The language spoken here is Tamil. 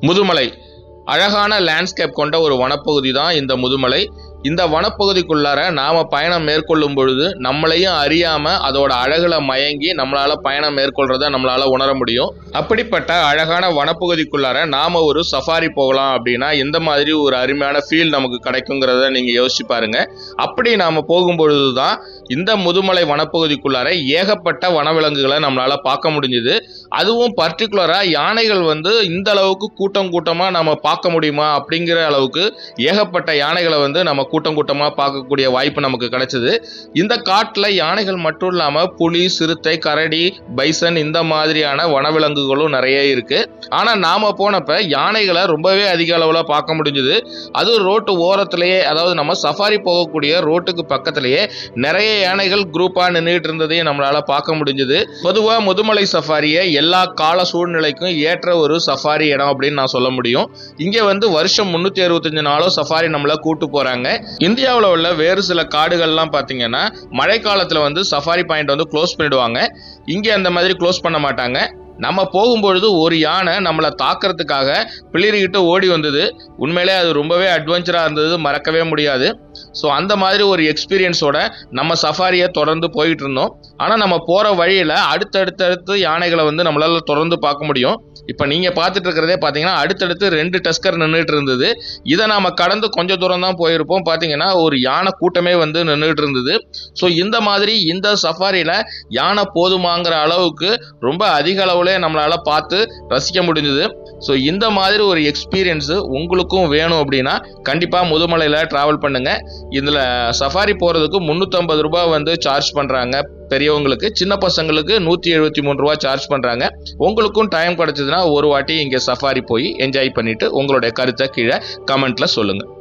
முதுமலை. அழகான லேண்ட்ஸ்கேப் கொண்ட ஒரு வனப்பகுதி தான் இந்த முதுமலை. இந்த வனப்பகுதிக்குள்ளார நாம பயணம் மேற்கொள்ளும் பொழுது நம்மளையும் அறியாம அதோட அழகுல மயங்கி நம்மளால பயணம் மேற்கொள்றத நம்மளால உணர முடியும். அப்படிப்பட்ட அழகான வனப்பகுதிக்குள்ளார நாம ஒரு சஃபாரி போகலாம் அப்படின்னா எந்த மாதிரி ஒரு அருமையான ஃபீல் நமக்கு கிடைக்குங்கிறத நீங்க யோசிச்சு பாருங்க. அப்படி நாம போகும்பொழுது தான் இந்த முதுமலை வனப்பகுதிக்குள்ளார ஏகப்பட்ட வனவிலங்குகளை நம்மளால பார்க்க முடிஞ்சுது. அதுவும் பர்டிகுலரா யானைகள் வந்து இந்த அளவுக்கு கூட்டம் கூட்டமா நம்ம பார்க்க முடியுமா அப்படிங்கிற அளவுக்கு ஏகப்பட்ட யானைகளை வந்து நம்ம கூட்டம் கூட்டமாக பார்க்கக்கூடிய வாய்ப்பு நமக்கு கிடைச்சது. இந்த காட்டில் யானைகள் மட்டும் இல்லாமல் புலி சிறுத்தை கரடி பைசன் இந்த மாதிரியான வனவிலங்குகளும் நிறைய இருக்கு. ஆனால் நாம போனப்ப யானைகளை ரொம்பவே அதிக அளவில் பார்க்க முடிஞ்சுது. அதுவும் ரோட்டு ஓரத்திலேயே அதாவது நம்ம சஃபாரி போகக்கூடிய ரோட்டுக்கு பக்கத்திலேயே நிறைய யானைகள் குரூப்பாக நின்றுட்டு இருந்ததையும் நம்மளால் பார்க்க முடிஞ்சுது. பொதுவாக முதுமலை சஃபாரியை எல்லா கால சூழ்நிலைக்கும் ஏற்ற ஒரு சஃபாரி இடம் அப்படின்னு நான் சொல்ல முடியும். இங்கே வந்து வருஷம் முந்நூற்றி அறுபத்தஞ்சு நாளும் சஃபாரி நம்மளை கூட்டு போகிறாங்க இந்தியாவில் உள்ள வேறு சில காடுகள்லாம் பார்த்தீங்கன்னா மழைக்காலத்தில் வந்து சஃபாரி பாயிண்ட் வந்து க்ளோஸ் பண்ணிடுவாங்க. இங்கே அந்த மாதிரி க்ளோஸ் பண்ண மாட்டாங்க. நம்ம போகும்பொழுது ஒரு யானை நம்மளை தாக்கிறதுக்காக பிளிரிக்கிட்டு ஓடி வந்தது. உண்மையிலே அது ரொம்பவே அட்வென்ச்சராக இருந்தது மறக்கவே முடியாது. ஸோ அந்த மாதிரி ஒரு எக்ஸ்பீரியன்ஸோட நம்ம சஃபாரியை தொடர்ந்து போயிட்டு இருந்தோம். ஆனால் நம்ம போகிற வழியில் அடுத்தடுத்தடுத்து யானைகளை வந்து நம்மளால் தொடர்ந்து பார்க்க முடியும். இப்போ நீங்கள் பார்த்துட்டு இருக்கிறதே பார்த்தீங்கன்னா அடுத்தடுத்து ரெண்டு டஸ்கர் நின்றுட்டு இருந்தது. இதை நாம் கடந்து கொஞ்சம் தூரம் தான் போயிருப்போம். பார்த்தீங்கன்னா ஒரு யானை கூட்டமே வந்து நின்றுட்டு இருந்தது. ஸோ இந்த மாதிரி இந்த சஃபாரியில் யானை போதுமாங்கிற அளவுக்கு ரொம்ப அதிக அளவுல நம்மளால் பார்த்து ரசிக்க முடிஞ்சது. ஸோ இந்த மாதிரி ஒரு எக்ஸ்பீரியன்ஸு உங்களுக்கும் வேணும் அப்படின்னா கண்டிப்பாக முதுமலையில் ட்ராவல் பண்ணுங்கள் இதில் சஃபாரி போகிறதுக்கு முந்நூற்றம்பது ரூபாய் வந்து சார்ஜ் பண்ணுறாங்க பெரியவங்களுக்கு சின்ன பசங்களுக்கு நூற்றி எழுபத்தி மூணு ரூபா சார்ஜ் பண்ணுறாங்க உங்களுக்கும் டைம் கிடைச்சதுன்னா ஒரு வாட்டி இங்கே சஃபாரி போய் என்ஜாய் பண்ணிட்டு உங்களுடைய கருத்தை கீழே கமெண்ட்ல சொல்லுங்கள்